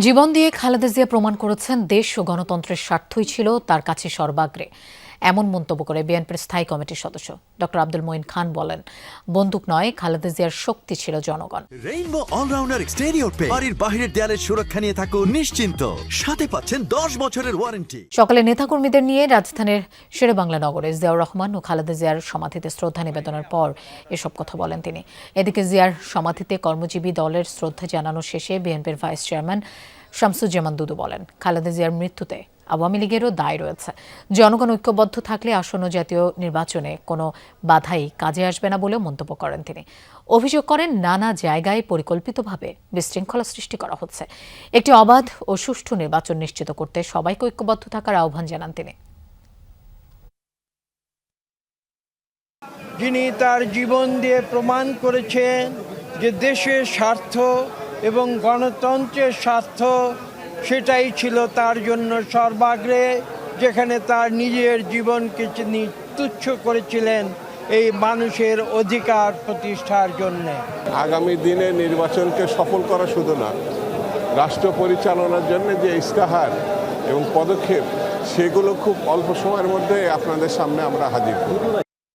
জীবন দিয়ে খালেদা জিয়া প্রমাণ করেছেন দেশ ও গণতন্ত্রের স্বার্থই ছিল তার কাছে সর্বাগ্রে। এমন মন্তব্য করে বিএনপির স্থায়ী কমিটির সদস্য। ডক্টর আব্দুল মঈন খান বলেন বন্দুক নয় খালেদা জিয়ার শক্তি ছিল জনগণ। রেইনবো অলরাউন্ডার এক্সটেরিয়র পে বাড়ির বাহিরের দেয়ালের সুরক্ষা নিয়ে থাকুন নিশ্চিন্ত। সাথে পাচ্ছেন দশ বছরের ওয়ারেন্টি সকালে নেতাকর্মীদের নিয়ে রাজধানীর শেরেবাংলা নগরে জিয়াউর রহমান ও খালেদা জিয়ার সমাধিতে শ্রদ্ধা নিবেদনের পর এসব কথা বলেন তিনি। এদিকে জিয়ার সমাধিতে কর্মজীবী দলের শ্রদ্ধা জানানো শেষে বিএনপির ভাইস চেয়ারম্যান শামসুজ্জামান দুদু বলেন, খালেদা জিয়ার মৃত্যুতে আওয়ামী লীগেরও দায় রয়েছে। জনগণ ঐক্যবদ্ধ থাকলে আসন্ন জাতীয় নির্বাচনে কোনো বাধাই কাজে আসবে না বলেও মন্তব্য করেন তিনি। অভিযোগ করেন, নানা জায়গায় পরিকল্পিতভাবে বিশৃঙ্খলা সৃষ্টি করা হচ্ছে। একটি অবাধ ও সুষ্ঠু নির্বাচন নিশ্চিত করতে সবাইকে ঐক্যবদ্ধ থাকার আহ্বান জানান তিনি। যিনি তার জীবন দিয়ে প্রমাণ করেছেন যে দেশের স্বার্থ এবং গণতন্ত্রের স্বার্থ সেটাই ছিল তার জন্য সর্বাগ্রে, যেখানে তার নিজের জীবনকে তিনি তুচ্ছ করেছিলেন এই মানুষের অধিকার প্রতিষ্ঠার জন্য। আগামী দিনে নির্বাচনকে সফল করা শুধু না, রাষ্ট্র পরিচালনার জন্য যে ইস্তাহার এবং পদক্ষেপ, সেগুলো খুব অল্প সময়ের মধ্যে আপনাদের সামনে আমরা হাজির